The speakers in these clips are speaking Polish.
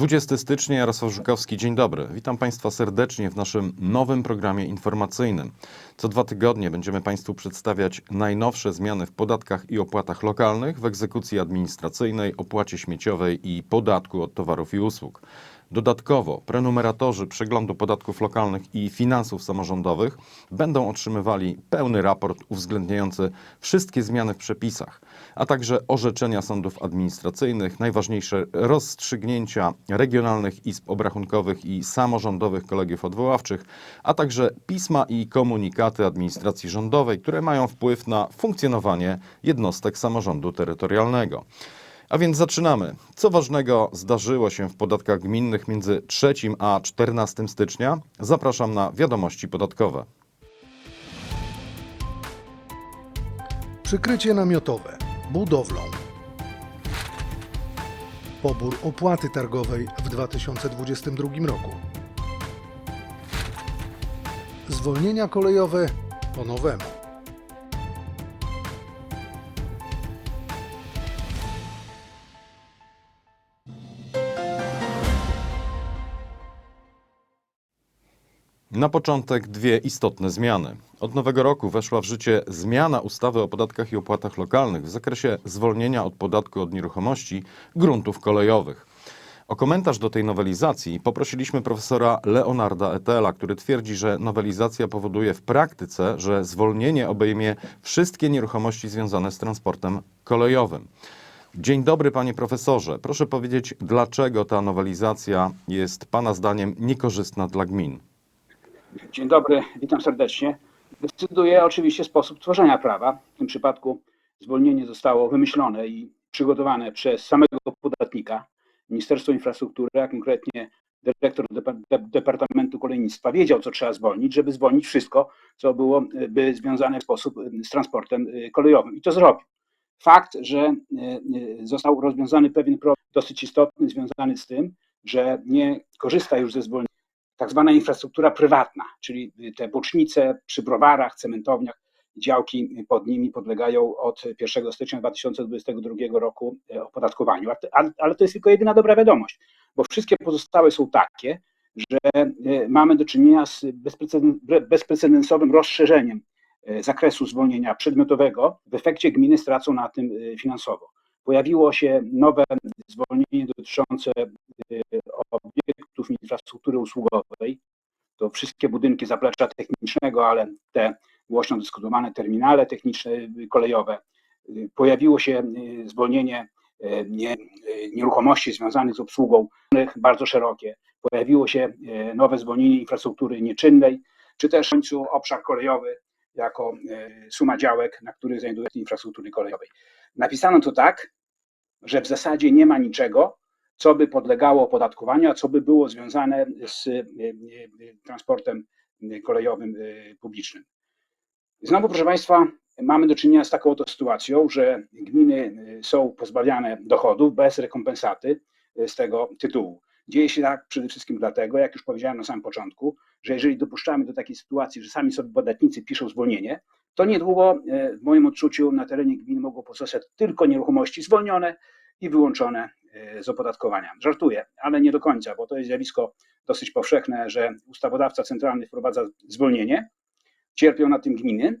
20 stycznia, Jarosław Żukowski, dzień dobry. Witam Państwa serdecznie w naszym nowym programie informacyjnym. Co dwa tygodnie będziemy Państwu przedstawiać najnowsze zmiany w podatkach i opłatach lokalnych, w egzekucji administracyjnej, opłacie śmieciowej i podatku od towarów i usług. Dodatkowo prenumeratorzy przeglądu podatków lokalnych i finansów samorządowych będą otrzymywali pełny raport uwzględniający wszystkie zmiany w przepisach, a także orzeczenia sądów administracyjnych, najważniejsze rozstrzygnięcia regionalnych izb obrachunkowych i samorządowych kolegiów odwoławczych, a także pisma i komunikaty administracji rządowej, które mają wpływ na funkcjonowanie jednostek samorządu terytorialnego. A więc zaczynamy. Co ważnego zdarzyło się w podatkach gminnych między 3 a 14 stycznia? Zapraszam na wiadomości podatkowe. Przykrycie namiotowe budowlą. Pobór opłaty targowej w 2022 roku. Zwolnienia kolejowe po nowemu. Na początek dwie istotne zmiany. Od nowego roku weszła w życie zmiana ustawy o podatkach i opłatach lokalnych w zakresie zwolnienia od podatku od nieruchomości gruntów kolejowych. O komentarz do tej nowelizacji poprosiliśmy profesora Leonarda Etela, który twierdzi, że nowelizacja powoduje w praktyce, że zwolnienie obejmie wszystkie nieruchomości związane z transportem kolejowym. Dzień dobry, panie profesorze. Proszę powiedzieć, dlaczego ta nowelizacja jest pana zdaniem niekorzystna dla gmin? Dzień dobry, witam serdecznie. Decyduje oczywiście sposób tworzenia prawa. W tym przypadku zwolnienie zostało wymyślone i przygotowane przez samego podatnika, Ministerstwo Infrastruktury, a konkretnie dyrektor Depa- De- Departamentu Kolejnictwa wiedział, co trzeba zwolnić, żeby zwolnić wszystko, co byłoby związane w sposób z transportem y, kolejowym. I to zrobił. Fakt, że y, y, został rozwiązany pewien problem dosyć istotny, związany z tym, że nie korzysta już ze zwolnienia tak zwana infrastruktura prywatna, czyli te bocznice przy browarach, cementowniach, działki pod nimi podlegają od 1 stycznia 2022 roku e, opodatkowaniu. Ale, to jest tylko jedyna dobra wiadomość, bo wszystkie pozostałe są takie, że e, mamy do czynienia z bezpreceden- bezprecedensowym rozszerzeniem e, zakresu zwolnienia przedmiotowego. W efekcie gminy stracą na tym finansowo. Pojawiło się nowe zwolnienie dotyczące e, obiektów infrastruktury usługowej. To wszystkie budynki zaplecza technicznego, ale te głośno dyskutowane terminale techniczne y, kolejowe. Y, Pojawiło się y, zwolnienie nie, nieruchomości związanych z obsługą, bardzo szerokie. Pojawiło się nowe zwolnienie infrastruktury nieczynnej, czy też w końcu obszar kolejowy jako suma działek, na których znajduje się infrastruktury kolejowej. Napisano to tak, że w zasadzie nie ma niczego, co by podlegało opodatkowaniu, a co by było związane z y, y, transportem y, kolejowym publicznym. Znowu, proszę Państwa, mamy do czynienia z taką oto sytuacją, że gminy są pozbawiane dochodów bez rekompensaty z tego tytułu. Dzieje się tak przede wszystkim dlatego, jak już powiedziałem na samym początku, że jeżeli dopuszczamy do takiej sytuacji, że sami sobie podatnicy piszą zwolnienie, to niedługo w moim odczuciu na terenie gmin mogą pozostać tylko nieruchomości zwolnione i wyłączone z opodatkowania. Żartuję, ale nie do końca, bo to jest zjawisko dosyć powszechne, że ustawodawca centralny wprowadza zwolnienie, cierpią na tym gminy,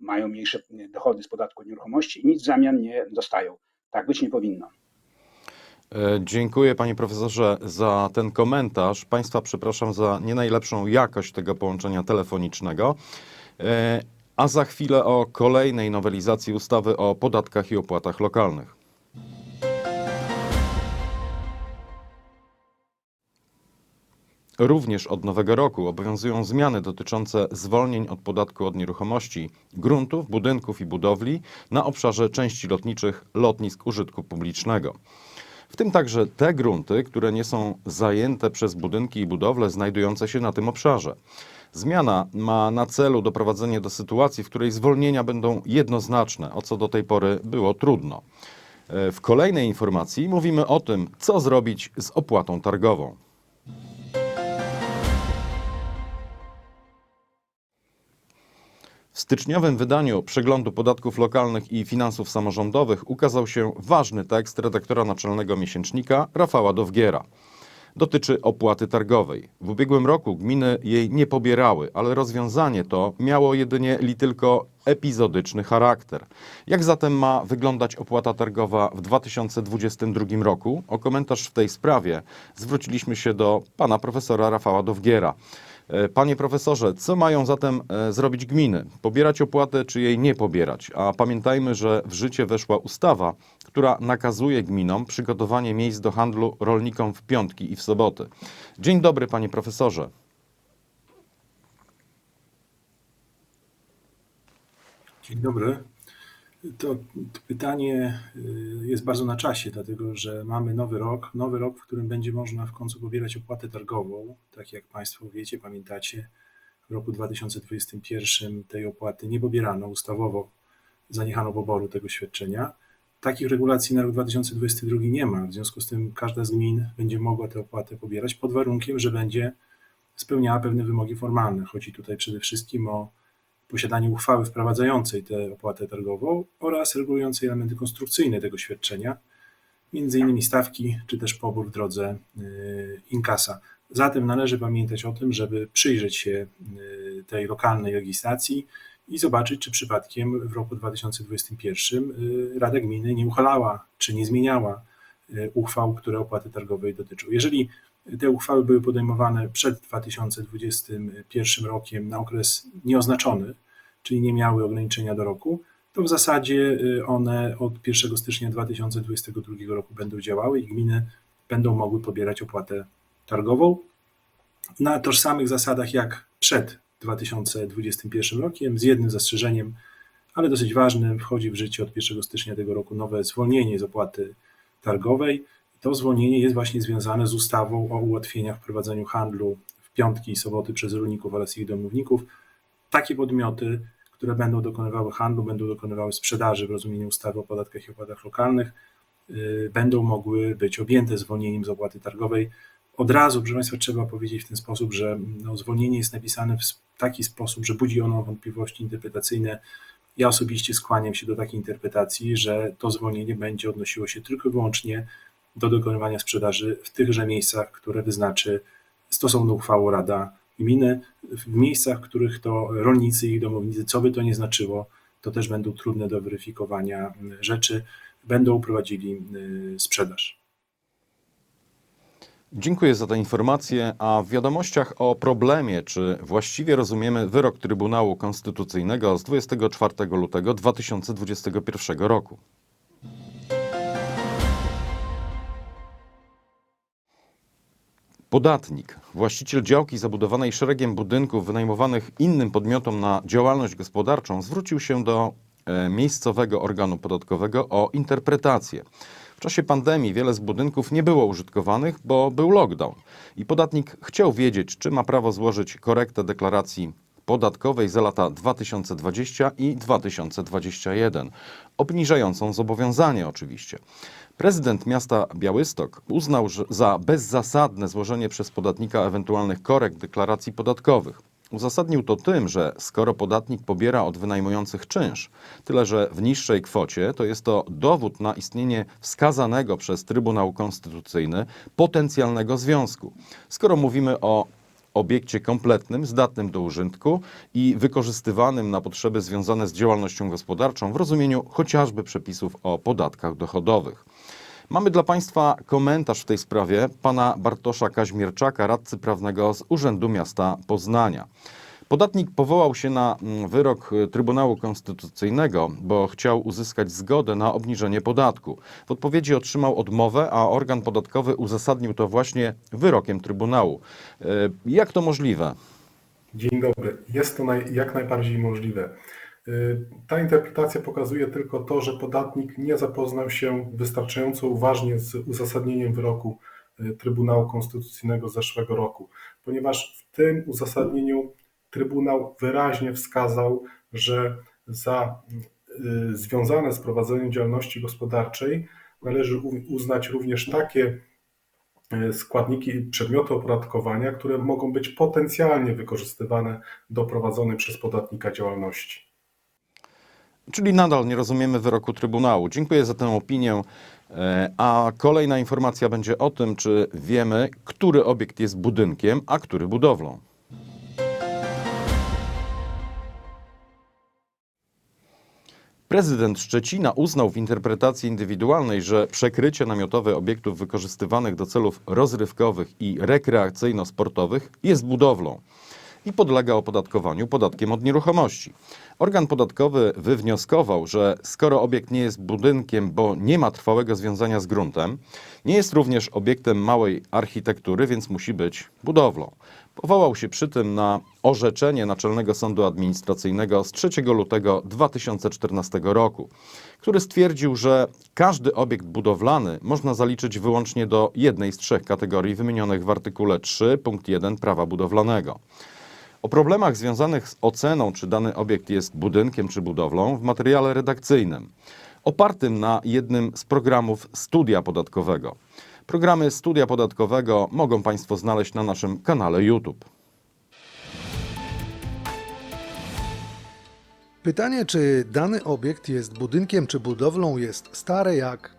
mają mniejsze dochody z podatku od nieruchomości i nic w zamian nie dostają. Tak być nie powinno. E, Dziękuję panie profesorze za ten komentarz. Państwa przepraszam za nie najlepszą jakość tego połączenia telefonicznego. E, A za chwilę o kolejnej nowelizacji ustawy o podatkach i opłatach lokalnych. Również od nowego roku obowiązują zmiany dotyczące zwolnień od podatku od nieruchomości, gruntów, budynków i budowli na obszarze części lotniczych lotnisk użytku publicznego. W tym także te grunty, które nie są zajęte przez budynki i budowle znajdujące się na tym obszarze. Zmiana ma na celu doprowadzenie do sytuacji, w której zwolnienia będą jednoznaczne, o co do tej pory było trudno. E, W kolejnej informacji mówimy o tym, co zrobić z opłatą targową. W styczniowym wydaniu przeglądu podatków lokalnych i finansów samorządowych ukazał się ważny tekst redaktora naczelnego miesięcznika Rafała Dowgiera. Dotyczy opłaty targowej. W ubiegłym roku gminy jej nie pobierały, ale rozwiązanie to miało jedynie li tylko epizodyczny charakter. Jak zatem ma wyglądać opłata targowa w 2022 roku? O komentarz w tej sprawie zwróciliśmy się do pana profesora Rafała Dowgiera. E, Panie profesorze, co mają zatem e, zrobić gminy? Pobierać opłatę, czy jej nie pobierać? A pamiętajmy, że w życie weszła ustawa, która nakazuje gminom przygotowanie miejsc do handlu rolnikom w piątki i w soboty. Dzień dobry, panie profesorze. Dzień dobry. To pytanie y, jest bardzo na czasie, dlatego że mamy nowy rok, nowy rok, w którym będzie można w końcu pobierać opłatę targową. Tak jak Państwo wiecie, pamiętacie, w roku 2021 tej opłaty nie pobierano ustawowo, zaniechano poboru tego świadczenia. Takich regulacji na rok 2022 nie ma, w związku z tym każda z gmin będzie mogła tę opłatę pobierać pod warunkiem, że będzie spełniała pewne wymogi formalne. Chodzi tutaj przede wszystkim o posiadanie uchwały wprowadzającej tę opłatę targową oraz regulującej elementy konstrukcyjne tego świadczenia, między innymi stawki czy też pobór w drodze y, inkasa. Zatem należy pamiętać o tym, żeby przyjrzeć się y, tej lokalnej legislacji i zobaczyć, czy przypadkiem w roku 2021 y, Rada Gminy nie uchwalała czy nie zmieniała uchwał, które opłaty targowej dotyczą. Jeżeli te uchwały były podejmowane przed 2021 rokiem na okres nieoznaczony, czyli nie miały ograniczenia do roku, to w zasadzie y, one od 1 stycznia 2022 roku będą działały i gminy będą mogły pobierać opłatę targową na tożsamych zasadach jak przed 2021 rokiem, z jednym zastrzeżeniem, ale dosyć ważnym, wchodzi w życie od 1 stycznia tego roku nowe zwolnienie z opłaty targowej. To zwolnienie jest właśnie związane z ustawą o ułatwieniach w prowadzeniu handlu w piątki i soboty przez rolników oraz ich domowników. Takie podmioty, które będą dokonywały handlu, będą dokonywały sprzedaży w rozumieniu ustawy o podatkach i opłatach lokalnych, yy, będą mogły być objęte zwolnieniem z opłaty targowej. Od razu, proszę Państwa, trzeba powiedzieć w ten sposób, że no, zwolnienie jest napisane w taki sposób, że budzi ono wątpliwości interpretacyjne. Ja osobiście skłaniam się do takiej interpretacji, że to zwolnienie będzie odnosiło się tylko i wyłącznie do dokonywania sprzedaży w tychże miejscach, które wyznaczy stosowną uchwałą Rada Gminy, w miejscach, w których to rolnicy i domownicy, co by to nie znaczyło, to też będą trudne do weryfikowania rzeczy, będą prowadzili y, sprzedaż. Dziękuję za tę informację. A w wiadomościach o problemie, czy właściwie rozumiemy wyrok Trybunału Konstytucyjnego z 24 lutego 2021 roku. Podatnik, właściciel działki zabudowanej szeregiem budynków wynajmowanych innym podmiotom na działalność gospodarczą, zwrócił się do e, miejscowego organu podatkowego o interpretację. W czasie pandemii wiele z budynków nie było użytkowanych, bo był lockdown. I podatnik chciał wiedzieć, czy ma prawo złożyć korektę deklaracji podatkowej za lata 2020 i 2021, obniżającą zobowiązanie oczywiście. Prezydent miasta Białystok uznał za bezzasadne złożenie przez podatnika ewentualnych korekt deklaracji podatkowych. Uzasadnił to tym, że skoro podatnik pobiera od wynajmujących czynsz, tyle że w niższej kwocie, to jest to dowód na istnienie wskazanego przez Trybunał Konstytucyjny potencjalnego związku. Skoro mówimy o obiekcie kompletnym, zdatnym do użytku i wykorzystywanym na potrzeby związane z działalnością gospodarczą w rozumieniu chociażby przepisów o podatkach dochodowych. Mamy dla Państwa komentarz w tej sprawie pana Bartosza Kaźmierczaka, radcy prawnego z Urzędu Miasta Poznania. Podatnik powołał się na mm, wyrok y, Trybunału Konstytucyjnego, bo chciał uzyskać zgodę na obniżenie podatku. W odpowiedzi otrzymał odmowę, a organ podatkowy uzasadnił to właśnie wyrokiem Trybunału. Y, Jak to możliwe? Dzień dobry. Jest to naj, jak najbardziej możliwe. Y, Ta interpretacja pokazuje tylko to, że podatnik nie zapoznał się wystarczająco uważnie z uzasadnieniem wyroku y, Trybunału Konstytucyjnego z zeszłego roku, ponieważ w tym uzasadnieniu Trybunał wyraźnie wskazał, że za y, związane z prowadzeniem działalności gospodarczej należy uznać również takie składniki, przedmioty opodatkowania, które mogą być potencjalnie wykorzystywane do prowadzonej przez podatnika działalności. Czyli nadal nie rozumiemy wyroku Trybunału. Dziękuję za tę opinię. E, A kolejna informacja będzie o tym, czy wiemy, który obiekt jest budynkiem, a który budowlą. Prezydent Szczecina uznał w interpretacji indywidualnej, że przekrycie namiotowe obiektów wykorzystywanych do celów rozrywkowych i rekreacyjno-sportowych jest budowlą i podlega opodatkowaniu podatkiem od nieruchomości. Organ podatkowy wywnioskował, że skoro obiekt nie jest budynkiem, bo nie ma trwałego związania z gruntem, nie jest również obiektem małej architektury, więc musi być budowlą. Powołał się przy tym na orzeczenie Naczelnego Sądu Administracyjnego z 3 lutego 2014 roku, który stwierdził, że każdy obiekt budowlany można zaliczyć wyłącznie do jednej z trzech kategorii wymienionych w artykule 3 punkt 1 prawa budowlanego. O problemach związanych z oceną, czy dany obiekt jest budynkiem czy budowlą, w materiale redakcyjnym, opartym na jednym z programów studia podatkowego. Programy studia podatkowego mogą Państwo znaleźć na naszym kanale YouTube. Pytanie, czy dany obiekt jest budynkiem czy budowlą, jest stare jak,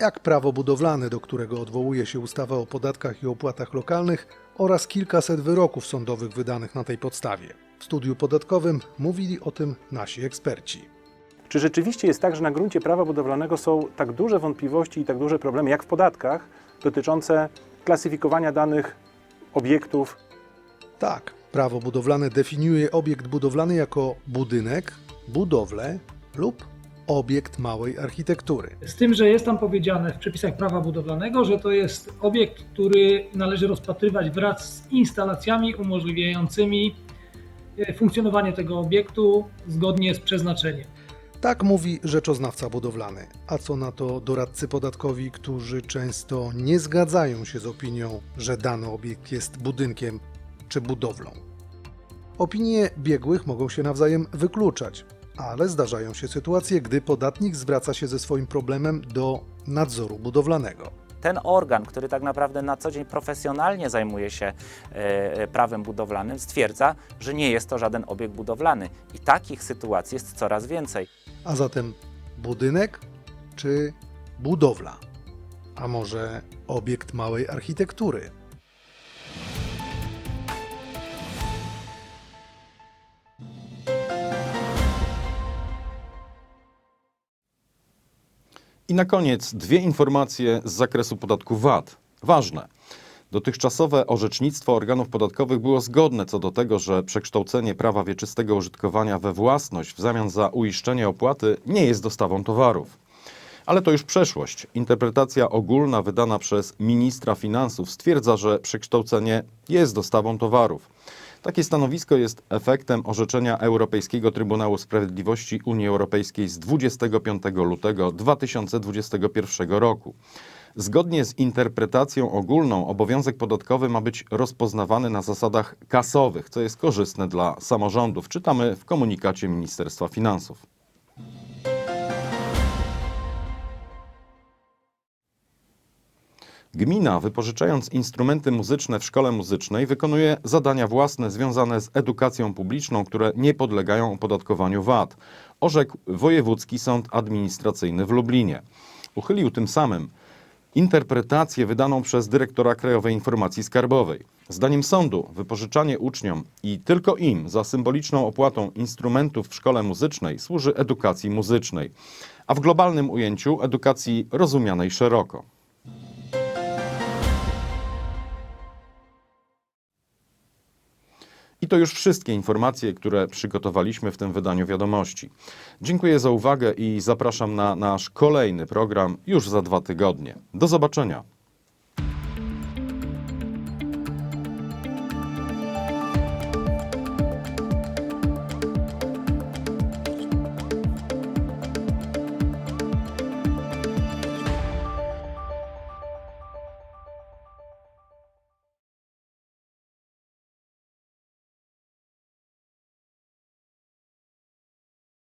jak prawo budowlane, do którego odwołuje się ustawa o podatkach i opłatach lokalnych oraz kilkaset wyroków sądowych wydanych na tej podstawie. W studiu podatkowym mówili o tym nasi eksperci. Czy rzeczywiście jest tak, że na gruncie prawa budowlanego są tak duże wątpliwości i tak duże problemy jak w podatkach dotyczące klasyfikowania danych obiektów? Tak, prawo budowlane definiuje obiekt budowlany jako budynek, budowlę lub obiekt małej architektury. Z tym, że jest tam powiedziane w przepisach prawa budowlanego, że to jest obiekt, który należy rozpatrywać wraz z instalacjami umożliwiającymi e, funkcjonowanie tego obiektu zgodnie z przeznaczeniem. Tak mówi rzeczoznawca budowlany. A co na to doradcy podatkowi, którzy często nie zgadzają się z opinią, że dany obiekt jest budynkiem czy budowlą? Opinie biegłych mogą się nawzajem wykluczać, ale zdarzają się sytuacje, gdy podatnik zwraca się ze swoim problemem do nadzoru budowlanego. ten organ, który tak naprawdę na co dzień profesjonalnie zajmuje się e, prawem budowlanym, stwierdza, że nie jest to żaden obiekt budowlany. I takich sytuacji jest coraz więcej. A zatem budynek czy budowla? A może obiekt małej architektury? I na koniec dwie informacje z zakresu podatku VAT. Ważne. Dotychczasowe orzecznictwo organów podatkowych było zgodne co do tego, że przekształcenie prawa wieczystego użytkowania we własność w zamian za uiszczenie opłaty nie jest dostawą towarów. Ale to już przeszłość. Interpretacja ogólna wydana przez ministra finansów stwierdza, że przekształcenie jest dostawą towarów. Takie stanowisko jest efektem orzeczenia Europejskiego Trybunału Sprawiedliwości Unii Europejskiej z 25 lutego 2021 roku. Zgodnie z interpretacją ogólną, obowiązek podatkowy ma być rozpoznawany na zasadach kasowych, co jest korzystne dla samorządów. Czytamy w komunikacie Ministerstwa Finansów. Gmina, wypożyczając instrumenty muzyczne w szkole muzycznej, wykonuje zadania własne związane z edukacją publiczną, które nie podlegają opodatkowaniu VAT, orzekł Wojewódzki Sąd Administracyjny w Lublinie. Uchylił tym samym interpretację wydaną przez dyrektora Krajowej Informacji Skarbowej. Zdaniem sądu, wypożyczanie uczniom i tylko im za symboliczną opłatą instrumentów w szkole muzycznej służy edukacji muzycznej, a w globalnym ujęciu edukacji rozumianej szeroko. I to już wszystkie informacje, które przygotowaliśmy w tym wydaniu wiadomości. Dziękuję za uwagę i zapraszam na nasz kolejny program już za dwa tygodnie. Do zobaczenia.